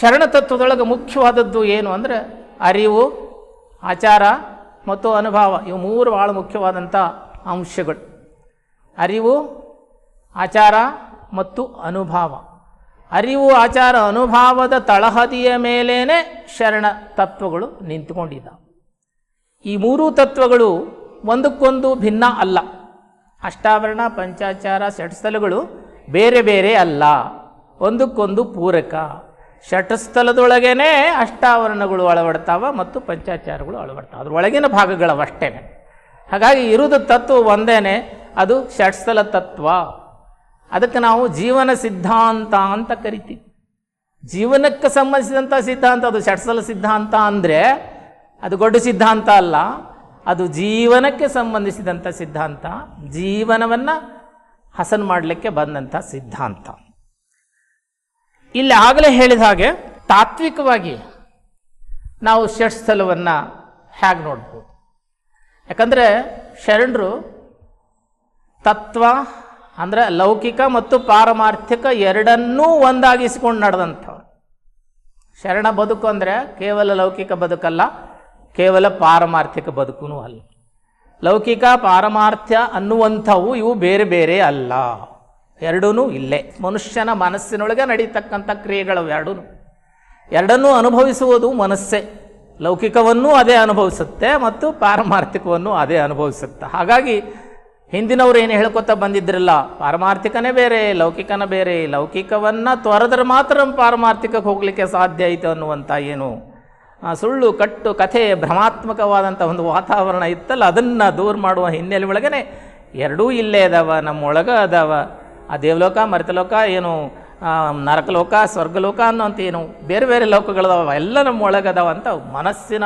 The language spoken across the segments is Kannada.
ಶರಣ ತತ್ವದೊಳಗೆ ಮುಖ್ಯವಾದದ್ದು ಏನು ಅಂದರೆ ಅರಿವು, ಆಚಾರ ಮತ್ತು ಅನುಭವ. ಇವು ಮೂರು ಭಾಳ ಮುಖ್ಯವಾದಂಥ ಅಂಶಗಳು. ಅರಿವು, ಆಚಾರ ಮತ್ತು ಅನುಭವ. ಅರಿವು, ಆಚಾರ, ಅನುಭವದ ತಳಹದಿಯ ಮೇಲೇ ಶರಣ ತತ್ವಗಳು ನಿಂತುಕೊಂಡಿದ್ದಾವೆ. ಈ ಮೂರೂ ತತ್ವಗಳು ಒಂದಕ್ಕೊಂದು ಭಿನ್ನ ಅಲ್ಲ. ಅಷ್ಟಾವರಣ, ಪಂಚಾಚಾರ, ಷಟ್ಸ್ಥಲಗಳು ಬೇರೆ ಬೇರೆ ಅಲ್ಲ. ಒಂದಕ್ಕೊಂದು ಪೂರಕ. ಷಟ್ಸ್ಥಲದೊಳಗೇನೆ ಅಷ್ಟಾವರಣಗಳು ಅಳವಡ್ತಾವ ಮತ್ತು ಪಂಚಾಚಾರಗಳು ಅಳವಡ್ತಾವ. ಅದರೊಳಗಿನ ಭಾಗಗಳವಷ್ಟೇ ಹಾಗಾಗಿ ಇರುವುದು ತತ್ವ ಒಂದೇನೆ, ಅದು ಷಟ್ಸ್ಥಲ ತತ್ವ. ಅದಕ್ಕೆ ನಾವು ಜೀವನ ಸಿದ್ಧಾಂತ ಅಂತ ಕರಿತೀವಿ. ಜೀವನಕ್ಕೆ ಸಂಬಂಧಿಸಿದಂಥ ಸಿದ್ಧಾಂತ, ಅದು ಷಟ್ಸ್ಥಲ ಸಿದ್ಧಾಂತ ಅಂದರೆ ಅದು ದೊಡ್ಡ ಸಿದ್ಧಾಂತ ಅಲ್ಲ, ಅದು ಜೀವನಕ್ಕೆ ಸಂಬಂಧಿಸಿದಂಥ ಸಿದ್ಧಾಂತ, ಜೀವನವನ್ನು ಹಸನ್ ಮಾಡಲಿಕ್ಕೆ ಬಂದಂಥ ಸಿದ್ಧಾಂತ. ಇಲ್ಲಿ ಆಗಲೇ ಹೇಳಿದ ಹಾಗೆ ತಾತ್ವಿಕವಾಗಿ ನಾವು ಷಟ್ಸ್ಥಲವನ್ನು ಹೇಗೆ ನೋಡ್ಬೋದು. ಯಾಕಂದರೆ ಶರಣರು ತತ್ವ, ಅಂದರೆ ಲೌಕಿಕ ಮತ್ತು ಪಾರಮಾರ್ಥಿಕ ಎರಡನ್ನೂ ಒಂದಾಗಿಸಿಕೊಂಡು ನಡೆದಂಥವ್ರು. ಶರಣ ಬದುಕು ಅಂದರೆ ಕೇವಲ ಲೌಕಿಕ ಬದುಕಲ್ಲ, ಕೇವಲ ಪಾರಮಾರ್ಥಿಕ ಬದುಕೂ ಅಲ್ಲ. ಲೌಕಿಕ ಪಾರಮಾರ್ಥ್ಯ ಅನ್ನುವಂಥವು ಇವು ಬೇರೆ ಬೇರೆ ಅಲ್ಲ. ಎರಡೂ ಇಲ್ಲೇ. ಮನುಷ್ಯನ ಮನಸ್ಸಿನೊಳಗೆ ನಡೀತಕ್ಕಂಥ ಕ್ರಿಯೆಗಳು ಎರಡೂ ಎರಡನ್ನೂ ಅನುಭವಿಸುವುದು ಮನಸ್ಸೇ. ಲೌಕಿಕವನ್ನೂ ಅದೇ ಅನುಭವಿಸುತ್ತೆ ಮತ್ತು ಪಾರಮಾರ್ಥಿಕವನ್ನು ಅದೇ ಅನುಭವಿಸುತ್ತೆ. ಹಾಗಾಗಿ ಹಿಂದಿನವ್ರು ಏನು ಹೇಳ್ಕೊತಾ ಬಂದಿದ್ರಲ್ಲ, ಪಾರಮಾರ್ಥಿಕನೇ ಬೇರೆ, ಲೌಕಿಕನ ಬೇರೆ. ಲೌಕಿಕವನ್ನು ತೊರೆದ್ರೆ ಮಾತ್ರ ಪಾರಮಾರ್ಥಿಕಕ್ಕೆ ಹೋಗಲಿಕ್ಕೆ ಸಾಧ್ಯ ಐತೆ ಅನ್ನುವಂಥ ಏನು ಸುಳ್ಳು, ಕಟ್ಟು, ಕಥೆ, ಭ್ರಮಾತ್ಮಕವಾದಂಥ ಒಂದು ವಾತಾವರಣ ಇತ್ತಲ್ಲ, ಅದನ್ನು ದೂರ ಮಾಡುವ ಹಿನ್ನೆಲೆ ಒಳಗನೆ ಎರಡೂ ಇಲ್ಲೇ ಅದಾವ, ನಮ್ಮೊಳಗೆ ಅದಾವ. ಆ ದೇವಲೋಕ, ಮರಿತಲೋಕ, ಏನು ನರಕಲೋಕ, ಸ್ವರ್ಗಲೋಕ ಅನ್ನೋಂಥ ಏನು, ಬೇರೆ ಬೇರೆ ಲೋಕಗಳದಾವ, ಎಲ್ಲ ನಮ್ಮ ಒಳಗೆ ಅದಾವ ಅಂತ ಮನಸ್ಸಿನ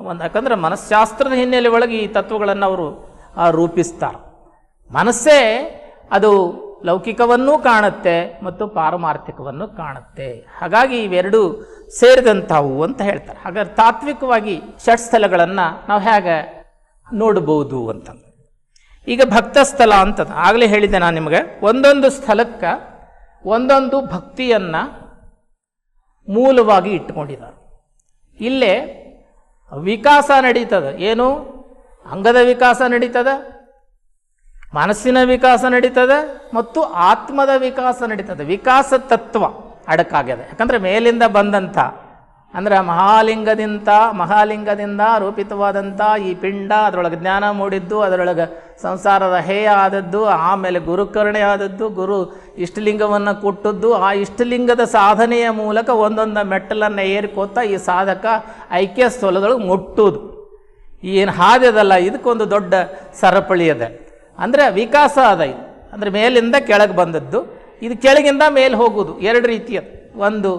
ಒಂದು, ಯಾಕಂದ್ರೆ ಮನಸ್ಶಾಸ್ತ್ರದ ಹಿನ್ನೆಲೆ ಒಳಗೆ ಈ ತತ್ವಗಳನ್ನು ಅವರು ರೂಪಿಸ್ತಾರೆ. ಮನಸ್ಸೇ ಅದು ಲೌಕಿಕವನ್ನೂ ಕಾಣುತ್ತೆ ಮತ್ತು ಪಾರಮಾರ್ಥಿಕವನ್ನು ಕಾಣುತ್ತೆ. ಹಾಗಾಗಿ ಇವೆರಡೂ ಸೇರಿದಂಥವು ಅಂತ ಹೇಳ್ತಾರೆ. ಹಾಗಾದ್ರೆ ತಾತ್ವಿಕವಾಗಿ ಷಟ್ಸ್ಥಲಗಳನ್ನು ನಾವು ಹೇಗೆ ನೋಡ್ಬೋದು ಅಂತಂದು ಈಗ ಭಕ್ತ ಸ್ಥಳ ಅಂತ ಆಗಲೇ ಹೇಳಿದ್ದೆ ನಾನು ನಿಮಗೆ. ಒಂದೊಂದು ಸ್ಥಳಕ್ಕೆ ಒಂದೊಂದು ಭಕ್ತಿಯನ್ನು ಮೂಲವಾಗಿ ಇಟ್ಕೊಂಡಿದ್ದಾರೆ. ಇಲ್ಲೇ ವಿಕಾಸ ನಡೀತದೆ. ಏನು? ಅಂಗದ ವಿಕಾಸ ನಡೀತದೆ, ಮನಸ್ಸಿನ ವಿಕಾಸ ನಡೀತದೆ ಮತ್ತು ಆತ್ಮದ ವಿಕಾಸ ನಡೀತದೆ. ವಿಕಾಸ ತತ್ವ ಅಡಕಾಗ್ಯದ. ಯಾಕಂದರೆ ಮೇಲಿಂದ ಬಂದಂಥ ಅಂದರೆ ಮಹಾಲಿಂಗದಿಂದ ಮಹಾಲಿಂಗದಿಂದ ರೂಪಿತವಾದಂಥ ಈ ಪಿಂಡ, ಅದರೊಳಗೆ ಜ್ಞಾನ ಮೂಡಿದ್ದು, ಅದರೊಳಗೆ ಸಂಸಾರದ ಹೇಯ ಆದದ್ದು, ಆಮೇಲೆ ಗುರುಕರ್ಣೆ ಆದದ್ದು, ಗುರು ಇಷ್ಟಲಿಂಗವನ್ನು ಕೊಟ್ಟದ್ದು, ಆ ಇಷ್ಟಲಿಂಗದ ಸಾಧನೆಯ ಮೂಲಕ ಒಂದೊಂದು ಮೆಟ್ಟಲನ್ನು ಏರ್ಕೋತ ಈ ಸಾಧಕ ಐಕ್ಯ ಸ್ಥಲದೊಳಗೆ ಮುಟ್ಟುವುದು. ಏನು ಅದಲ್ಲ ಇದಕ್ಕೊಂದು ದೊಡ್ಡ ಸರಪಳಿ ಅದ. ಅಂದರೆ ವಿಕಾಸ ಅದ ಇದು. ಅಂದರೆ ಮೇಲಿಂದ ಕೆಳಗೆ ಬಂದದ್ದು. ಇದು ಕೆಳಗಿಂದ ಮೇಲೆ ಹೋಗುವುದು. ಎರಡು ರೀತಿಯದು ಒಂದು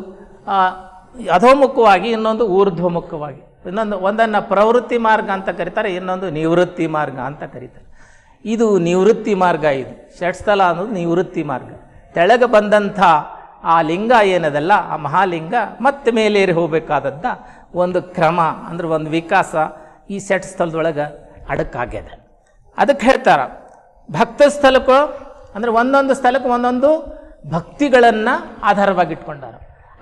ಅಧೋಮುಖವಾಗಿ ಇನ್ನೊಂದು ಊರ್ಧ್ವಮುಖವಾಗಿ. ಇನ್ನೊಂದು ಒಂದನ್ನು ಪ್ರವೃತ್ತಿ ಮಾರ್ಗ ಅಂತ ಕರೀತಾರೆ, ಇನ್ನೊಂದು ನಿವೃತ್ತಿ ಮಾರ್ಗ ಅಂತ ಕರೀತಾರೆ. ಇದು ನಿವೃತ್ತಿ ಮಾರ್ಗ ಇದು. ಷಟ್ಸ್ಥಲ ಅನ್ನೋದು ನಿವೃತ್ತಿ ಮಾರ್ಗ. ತೆಳಗೆ ಬಂದಂಥ ಆ ಲಿಂಗ ಏನದಲ್ಲ, ಆ ಮಹಾಲಿಂಗ ಮತ್ತೆ ಮೇಲೇರಿ ಹೋಗಬೇಕಾದದ್ದ ಒಂದು ಕ್ರಮ, ಅಂದ್ರೆ ಒಂದು ವಿಕಾಸ ಈ ಸೆಟ್ ಸ್ಥಳದೊಳಗೆ ಅಡಕ್ಕಾಗ್ಯದ ಅದಕ್ಕೆ ಹೇಳ್ತಾರ, ಭಕ್ತ ಸ್ಥಳಕ್ಕೂ ಅಂದರೆ ಒಂದೊಂದು ಸ್ಥಳಕ್ಕೆ ಒಂದೊಂದು ಭಕ್ತಿಗಳನ್ನು ಆಧಾರವಾಗಿ ಇಟ್ಕೊಂಡಾರ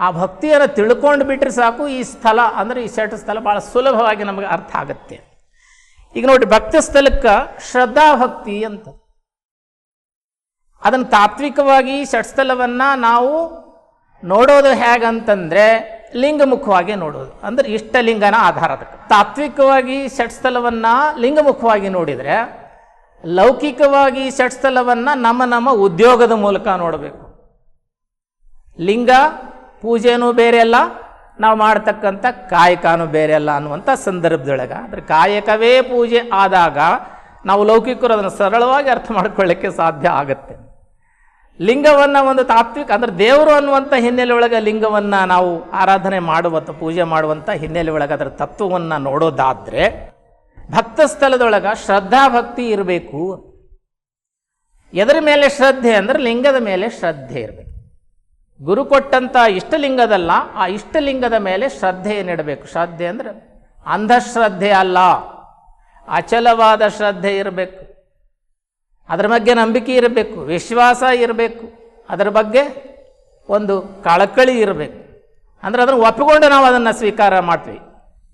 ಆ ಭಕ್ತಿಯನ್ನು ತಿಳ್ಕೊಂಡು ಬಿಟ್ಟರೆ ಸಾಕು, ಈ ಸ್ಥಳ ಅಂದರೆ ಈ ಷಟ್ ಸ್ಥಳ ಭಾಳ ಸುಲಭವಾಗಿ ನಮಗೆ ಅರ್ಥ ಆಗುತ್ತೆ. ಈಗ ನೋಡಿ, ಭಕ್ತಿ ಸ್ಥಳಕ್ಕೆ ಶ್ರದ್ಧಾಭಕ್ತಿ ಅಂತ. ಅದನ್ನು ತಾತ್ವಿಕವಾಗಿ ಷಟ್ಸ್ಥಲವನ್ನು ನಾವು ನೋಡೋದು ಹೇಗಂತಂದರೆ ಲಿಂಗಮುಖವಾಗಿ ನೋಡೋದು. ಅಂದರೆ ಇಷ್ಟಲಿಂಗನ ಆಧಾರ ಅದಕ್ಕೆ. ತಾತ್ವಿಕವಾಗಿ ಷಟ್ಸ್ಥಲವನ್ನು ಲಿಂಗಮುಖವಾಗಿ ನೋಡಿದರೆ ಲೌಕಿಕವಾಗಿ ಷಟ್ಸ್ಥಲವನ್ನು ನಮ್ಮ ನಮ್ಮ ಉದ್ಯೋಗದ ಮೂಲಕ ನೋಡಬೇಕು. ಲಿಂಗ ಪೂಜೆನೂ ಬೇರೆ ಅಲ್ಲ ನಾವು ಮಾಡ್ತಕ್ಕಂಥ ಕಾಯಕನೂ ಬೇರೆ ಅಲ್ಲ ಅನ್ನುವಂಥ ಸಂದರ್ಭದೊಳಗೆ. ಅಂದರೆ ಕಾಯಕವೇ ಪೂಜೆ ಆದಾಗ ನಾವು ಲೌಕಿಕರು ಅದನ್ನು ಸರಳವಾಗಿ ಅರ್ಥ ಮಾಡ್ಕೊಳ್ಳಿಕ್ಕೆ ಸಾಧ್ಯ ಆಗುತ್ತೆ. ಲಿಂಗವನ್ನು ಒಂದು ತಾತ್ವಿಕ, ಅಂದರೆ ದೇವರು ಅನ್ನುವಂಥ ಹಿನ್ನೆಲೆ ಒಳಗೆ ಲಿಂಗವನ್ನು ನಾವು ಆರಾಧನೆ ಮಾಡುವಂಥ, ಪೂಜೆ ಮಾಡುವಂಥ ಹಿನ್ನೆಲೆ ಒಳಗೆ ಅದರ ತತ್ವವನ್ನು ನೋಡೋದಾದರೆ, ಭಕ್ತ ಸ್ಥಳದೊಳಗೆ ಶ್ರದ್ಧಾಭಕ್ತಿ ಇರಬೇಕು. ಎದರ ಮೇಲೆ ಶ್ರದ್ಧೆ ಅಂದರೆ ಲಿಂಗದ ಮೇಲೆ ಶ್ರದ್ಧೆ ಇರಬೇಕು. ಗುರು ಕೊಟ್ಟಂಥ ಇಷ್ಟಲಿಂಗದಲ್ಲ, ಆ ಇಷ್ಟಲಿಂಗದ ಮೇಲೆ ಶ್ರದ್ಧೆಯನ್ನಿಡಬೇಕು ಶ್ರದ್ಧೆ ಅಂದರೆ ಅಂಧಶ್ರದ್ಧೆ ಅಲ್ಲ. ಅಚಲವಾದ ಶ್ರದ್ಧೆ ಇರಬೇಕು. ಅದರ ಬಗ್ಗೆ ನಂಬಿಕೆ ಇರಬೇಕು. ವಿಶ್ವಾಸ ಇರಬೇಕು. ಅದರ ಬಗ್ಗೆ ಒಂದು ಕಳಕಳಿ ಇರಬೇಕು. ಅಂದರೆ ಅದನ್ನು ಒಪ್ಪಿಕೊಂಡು ನಾವು ಅದನ್ನು ಸ್ವೀಕಾರ ಮಾಡ್ತೀವಿ.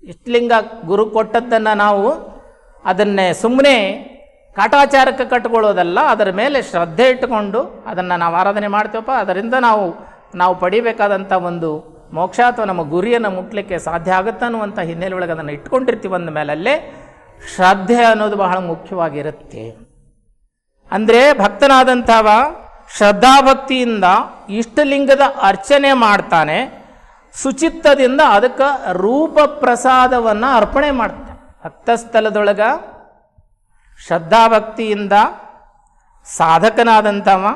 ಇಷ್ಟಲಿಂಗ ಗುರು ಕೊಟ್ಟದ್ದನ್ನು ನಾವು ಅದನ್ನೇ ಸುಮ್ಮನೆ ಕಾಟಾಚಾರಕ್ಕೆ ಕಟ್ಟಿಕೊಳ್ಳೋದಲ್ಲ ಅದರ ಮೇಲೆ ಶ್ರದ್ಧೆ ಇಟ್ಟುಕೊಂಡು ಅದನ್ನು ನಾವು ಆರಾಧನೆ ಮಾಡ್ತೇವಪ್ಪ. ಅದರಿಂದ ನಾವು ನಾವು ಪಡಿಬೇಕಾದಂಥ ಒಂದು ಮೋಕ್ಷ ಅಥವಾ ನಮ್ಮ ಗುರಿಯನ್ನು ಮುಟ್ಲಿಕ್ಕೆ ಸಾಧ್ಯ ಆಗುತ್ತೆ ಅನ್ನುವಂಥ ಹಿನ್ನೆಲೆ ಒಳಗೆ ಅದನ್ನು ಇಟ್ಕೊಂಡಿರ್ತೀವಿ ಅಂದ ಮೇಲಲ್ಲೇ ಶ್ರದ್ಧೆ ಅನ್ನೋದು ಬಹಳ ಮುಖ್ಯವಾಗಿರುತ್ತೆ. ಅಂದರೆ ಭಕ್ತನಾದಂಥವ ಶ್ರದ್ಧಾಭಕ್ತಿಯಿಂದ ಇಷ್ಟಲಿಂಗದ ಅರ್ಚನೆ ಮಾಡ್ತಾನೆ ಶುಚಿತ್ವದಿಂದ ಅದಕ್ಕೆ ರೂಪ ಪ್ರಸಾದವನ್ನು ಅರ್ಪಣೆ ಮಾಡ್ತಾನೆ. ಭಕ್ತಸ್ಥಲದೊಳಗೆ ಶ್ರದ್ಧಾಭಕ್ತಿಯಿಂದ ಸಾಧಕನಾದಂಥವ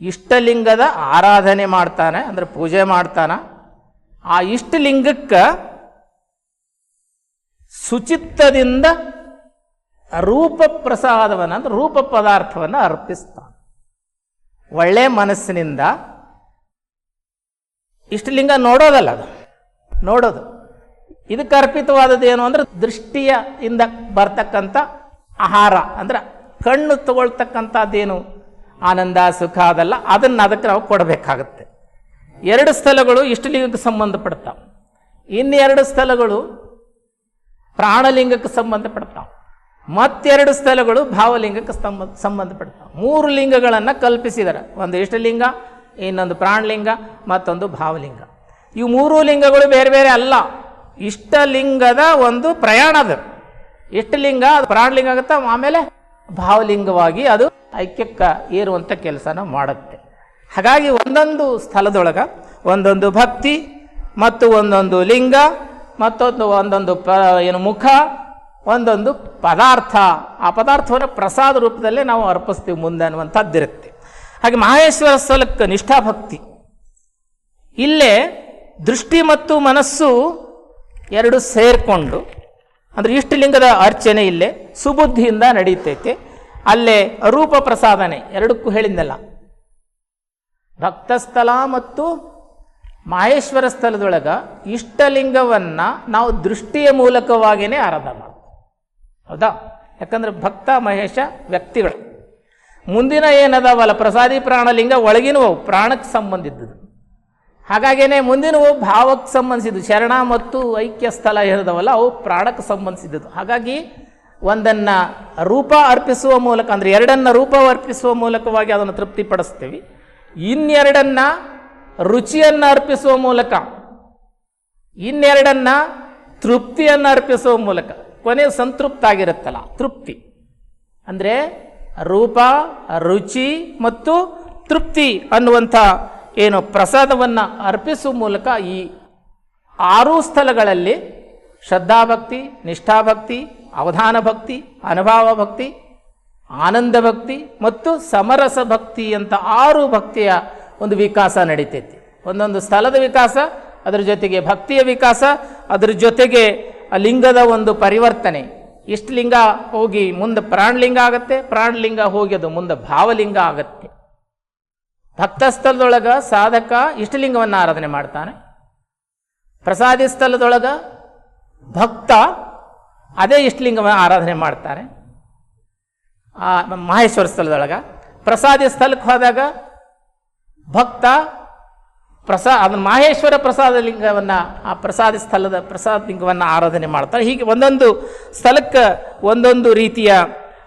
ಇಷ್ಟಲಿಂಗದ ಆರಾಧನೆ ಮಾಡ್ತಾನೆ, ಅಂದರೆ ಪೂಜೆ ಮಾಡ್ತಾನೆ. ಆ ಇಷ್ಟಲಿಂಗಕ್ಕೆ ಶುಚಿತ್ವದಿಂದ ರೂಪ ಪ್ರಸಾದವನ್ನು, ಅಂದ್ರೆ ರೂಪ ಪದಾರ್ಥವನ್ನು ಅರ್ಪಿಸ್ತಾನೆ. ಒಳ್ಳೆ ಮನಸ್ಸಿನಿಂದ ಇಷ್ಟಲಿಂಗ ನೋಡೋದಲ್ಲ ಅದು, ನೋಡೋದು. ಇದಕ್ಕೆ ಅರ್ಪಿತವಾದದ್ದು ಏನು ಅಂದ್ರೆ ದೃಷ್ಟಿಯಿಂದ ಬರ್ತಕ್ಕಂಥ ಆಹಾರ, ಅಂದ್ರೆ ಕಣ್ಣು ತಗೊಳ್ತಕ್ಕಂಥದ್ದೇನು? ಆನಂದ, ಸುಖ, ಅದಲ್ಲ ಅದನ್ನು ಅದಕ್ಕೆ ನಾವು ಕೊಡಬೇಕಾಗತ್ತೆ. ಎರಡು ಸ್ಥಳಗಳು ಇಷ್ಟಲಿಂಗಕ್ಕೆ ಸಂಬಂಧಪಡ್ತಾವೆ. ಇನ್ನೆರಡು ಸ್ಥಳಗಳು ಪ್ರಾಣಲಿಂಗಕ್ಕೆ ಸಂಬಂಧಪಡ್ತಾವೆ. ಮತ್ತೆರಡು ಸ್ಥಳಗಳು ಭಾವಲಿಂಗಕ್ಕೆ ಸಂಬಂಧ ಸಂಬಂಧಪಡ್ತಾವೆ. ಮೂರು ಲಿಂಗಗಳನ್ನು ಕಲ್ಪಿಸಿದ್ದಾರೆ ಒಂದು ಇಷ್ಟಲಿಂಗ, ಇನ್ನೊಂದು ಪ್ರಾಣಲಿಂಗ, ಮತ್ತೊಂದು ಭಾವಲಿಂಗ. ಇವು ಮೂರು ಲಿಂಗಗಳು ಬೇರೆ ಬೇರೆ ಅಲ್ಲ. ಇಷ್ಟಲಿಂಗದ ಒಂದು ಪ್ರಯಾಣ ಅದು. ಇಷ್ಟಲಿಂಗ, ಅದು ಪ್ರಾಣಲಿಂಗ ಆಗುತ್ತೆ? ಆಮೇಲೆ ಭಾವಲಿಂಗವಾಗಿ ಅದು ಐಕ್ಯಕ್ಕೆ ಏರುವಂಥ ಕೆಲಸನ ಮಾಡುತ್ತೆ. ಹಾಗಾಗಿ ಒಂದೊಂದು ಸ್ಥಳದೊಳಗೆ ಒಂದೊಂದು ಭಕ್ತಿ ಮತ್ತು ಒಂದೊಂದು ಲಿಂಗ ಮತ್ತೊಂದು ಒಂದೊಂದು ಪ, ಏನು ಮುಖ, ಒಂದೊಂದು ಪದಾರ್ಥ. ಆ ಪದಾರ್ಥವನ್ನು ಪ್ರಸಾದ ರೂಪದಲ್ಲೇ ನಾವು ಅರ್ಪಿಸ್ತೀವಿ ಮುಂದೆ ಅನ್ನುವಂಥದ್ದಿರುತ್ತೆ. ಹಾಗೆ ಮಹೇಶ್ವರ ಸ್ಥಳಕ್ಕೆ ನಿಷ್ಠಾಭಕ್ತಿ. ಇಲ್ಲೇ ದೃಷ್ಟಿ ಮತ್ತು ಮನಸ್ಸು ಎರಡು ಸೇರಿಕೊಂಡು ಅಂದರೆ ಇಷ್ಟಲಿಂಗದ ಅರ್ಚನೆ ಇಲ್ಲೇ ಸುಬುದ್ಧಿಯಿಂದ ನಡೆಯುತ್ತೈತೆ. ಅಲ್ಲೇ ರೂಪ ಪ್ರಸಾದನೆ, ಎರಡಕ್ಕೂ ಹೇಳಿದ್ನಲ್ಲ. ಭಕ್ತಸ್ಥಲ ಮತ್ತು ಮಾಹೇಶ್ವರ ಸ್ಥಳದೊಳಗ ಇಷ್ಟಲಿಂಗವನ್ನು ನಾವು ದೃಷ್ಟಿಯ ಮೂಲಕವಾಗಿಯೇ ಆರಾಧನೆ ಮಾಡ್ತೀವಿ. ಹೌದಾ? ಯಾಕಂದ್ರೆ ಭಕ್ತ, ಮಹೇಶ, ವ್ಯಕ್ತಿಗಳು. ಮುಂದಿನ ಏನದಾವಲ್ಲ, ಪ್ರಸಾದಿ ಪ್ರಾಣಲಿಂಗ ಒಳಗಿನವು ಪ್ರಾಣಕ್ಕೆ ಸಂಬಂಧಿದ್ದದು ಹಾಗಾಗೇನೆ ಮುಂದಿನವು ಭಾವಕ್ಕೆ ಸಂಬಂಧಿಸಿದ್ದು, ಶರಣ ಮತ್ತು ಐಕ್ಯ ಸ್ಥಳ ಹೇಳಿದವಲ್ಲ, ಅವು ಪ್ರಾಣಕ್ಕೆ ಸಂಬಂಧಿಸಿದ್ದು ಹಾಗಾಗಿ ಒಂದನ್ನು ರೂಪ ಅರ್ಪಿಸುವ ಮೂಲಕ, ಅಂದರೆ ಎರಡನ್ನ ರೂಪ ಅರ್ಪಿಸುವ ಮೂಲಕವಾಗಿ ಅದನ್ನು ತೃಪ್ತಿಪಡಿಸ್ತೀವಿ. ಇನ್ನೆರಡನ್ನು ರುಚಿಯನ್ನು ಅರ್ಪಿಸುವ ಮೂಲಕ, ಇನ್ನೆರಡನ್ನು ತೃಪ್ತಿಯನ್ನು ಅರ್ಪಿಸುವ ಮೂಲಕ. ಕೊನೆ ಸಂತೃಪ್ತ ಆಗಿರುತ್ತಲ್ಲ ತೃಪ್ತಿ. ಅಂದರೆ ರೂಪ, ರುಚಿ ಮತ್ತು ತೃಪ್ತಿ ಅನ್ನುವಂಥ ಏನು ಪ್ರಸಾದವನ್ನು ಅರ್ಪಿಸುವ ಮೂಲಕ ಈ ಆರೂ ಸ್ಥಳಗಳಲ್ಲಿ ಶ್ರದ್ಧಾಭಕ್ತಿ, ನಿಷ್ಠಾಭಕ್ತಿ ಅವಧಾನ ಭಕ್ತಿ ಅನುಭವ ಭಕ್ತಿ ಆನಂದ ಭಕ್ತಿ ಮತ್ತು ಸಮರಸ ಭಕ್ತಿ ಅಂತ ಆರು ಭಕ್ತಿಯ ಒಂದು ವಿಕಾಸ ನಡೀತೈತಿ. ಒಂದೊಂದು ಸ್ಥಳದ ವಿಕಾಸ, ಅದರ ಜೊತೆಗೆ ಭಕ್ತಿಯ ವಿಕಾಸ, ಅದರ ಜೊತೆಗೆ ಲಿಂಗದ ಒಂದು ಪರಿವರ್ತನೆ. ಇಷ್ಟು ಲಿಂಗ ಹೋಗಿ ಮುಂದೆ ಪ್ರಾಣಲಿಂಗ ಆಗತ್ತೆ, ಪ್ರಾಣಲಿಂಗ ಹೋಗಿ ಅದು ಮುಂದೆ ಭಾವಲಿಂಗ ಆಗತ್ತೆ. ಭಕ್ತ ಸ್ಥಳದೊಳಗ ಸಾಧಕ ಇಷ್ಟಲಿಂಗವನ್ನು ಆರಾಧನೆ ಮಾಡ್ತಾನೆ. ಪ್ರಸಾದಿ ಸ್ಥಳದೊಳಗ ಭಕ್ತ ಅದೇ ಇಷ್ಟಲಿಂಗವನ್ನು ಆರಾಧನೆ ಮಾಡ್ತಾರೆ. ಆ ಮಹೇಶ್ವರ ಸ್ಥಳದೊಳಗ ಪ್ರಸಾದಿ ಸ್ಥಳಕ್ಕೆ ಹೋದಾಗ ಭಕ್ತ ಪ್ರಸಾ ಅದನ್ನು ಮಹೇಶ್ವರ ಪ್ರಸಾದ ಲಿಂಗವನ್ನು ಆ ಪ್ರಸಾದ ಸ್ಥಳದ ಪ್ರಸಾದ ಲಿಂಗವನ್ನು ಆರಾಧನೆ ಮಾಡ್ತಾರೆ ಹೀಗೆ ಒಂದೊಂದು ಸ್ಥಳಕ್ಕೆ ಒಂದೊಂದು ರೀತಿಯ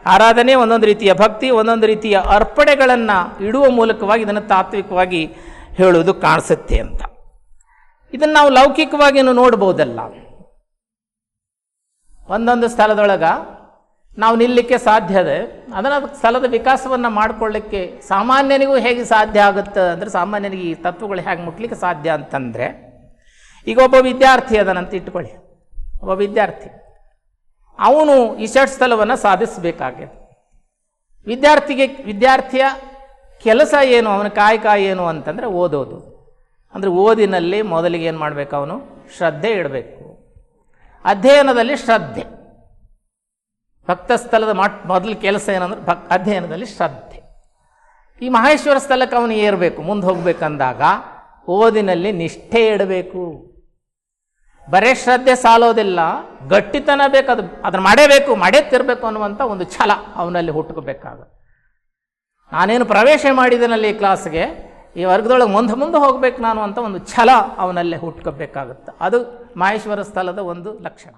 ಆರಾಧನೆ ಒಂದೊಂದು ರೀತಿಯ ಭಕ್ತಿ, ಒಂದೊಂದು ರೀತಿಯ ಅರ್ಪಣೆಗಳನ್ನು ಇಡುವ ಮೂಲಕವಾಗಿ ಇದನ್ನು ತಾತ್ವಿಕವಾಗಿ ಹೇಳುವುದು ಕಾಣಿಸುತ್ತೆ ಅಂತ. ಇದನ್ನು ನಾವು ಲೌಕಿಕವಾಗಿಯೂ ನೋಡ್ಬೋದಲ್ಲ. ಒಂದೊಂದು ಸ್ಥಳದೊಳಗ ನಾವು ನಿಲ್ಲಕ್ಕೆ ಸಾಧ್ಯ ಇದೆ ಅದನ್ನು ಸ್ಥಳದ ವಿಕಾಸವನ್ನು ಮಾಡಿಕೊಳ್ಳಿಕ್ಕೆ ಸಾಮಾನ್ಯನಿಗೂ ಹೇಗೆ ಸಾಧ್ಯ ಆಗುತ್ತೆ ಅಂದರೆ ಸಾಮಾನ್ಯನಿಗೆ ಈ ತತ್ವಗಳು ಹೇಗೆ ಮುಟ್ಲಿಕ್ಕೆ ಸಾಧ್ಯ ಅಂತಂದರೆ, ಈಗ ಒಬ್ಬ ವಿದ್ಯಾರ್ಥಿ ಅದನ್ನಂತ ಇಟ್ಕೊಳ್ಳಿ. ಒಬ್ಬ ವಿದ್ಯಾರ್ಥಿ. ಅವನು ಈ ಷಟ್ ಸ್ಥಳವನ್ನು ಸಾಧಿಸಬೇಕಾಗಿದೆ ವಿದ್ಯಾರ್ಥಿಗೆ, ವಿದ್ಯಾರ್ಥಿಯ ಕೆಲಸ ಏನು, ಅವನ ಕಾಯಕ ಏನು ಅಂತಂದರೆ ಓದೋದು. ಅಂದರೆ ಓದಿನಲ್ಲಿ ಮೊದಲಿಗೆ ಏನು ಮಾಡಬೇಕು ಅವನು? ಶ್ರದ್ಧೆ ಇಡಬೇಕು. ಅಧ್ಯಯನದಲ್ಲಿ ಶ್ರದ್ಧೆ. ಭಕ್ತ ಸ್ಥಳದ ಮಾಟ್, ಮೊದಲು ಕೆಲಸ ಏನಂದ್ರೆ ಭಕ್, ಅಧ್ಯಯನದಲ್ಲಿ ಶ್ರದ್ಧೆ. ಈ ಮಹೇಶ್ವರ ಸ್ಥಳಕ್ಕೆ ಅವನು ಏರಬೇಕು, ಮುಂದೆ ಹೋಗಬೇಕಂದಾಗ ಓದಿನಲ್ಲಿ ನಿಷ್ಠೆ ಇಡಬೇಕು. ಬರೇ ಶ್ರದ್ಧೆ ಸಾಲೋದಿಲ್ಲ, ಗಟ್ಟಿತನ ಬೇಕು, ಅದು ಅದನ್ನು ಮಾಡೇಬೇಕು ಮಾಡೇ ತಿರ್ಬೇಕು ಅನ್ನುವಂಥ ಒಂದು ಛಲ ಅವನಲ್ಲಿ ಹುಟ್ಟುಕೋಬೇಕಾಗುತ್ತೆ ನಾನೇನು ಪ್ರವೇಶ ಮಾಡಿದನಲ್ಲಿ ಈ ಕ್ಲಾಸ್ಗೆ ಈ ವರ್ಗದೊಳಗೆ ಮುಂದೆ ಮುಂದೆ ಹೋಗ್ಬೇಕು ನಾನು ಅಂತ ಒಂದು ಛಲ ಅವನಲ್ಲೇ ಹುಟ್ಕೋಬೇಕಾಗುತ್ತೆ. ಅದು ಮಾಹೇಶ್ವರ ಸ್ಥಳದ ಒಂದು ಲಕ್ಷಣ.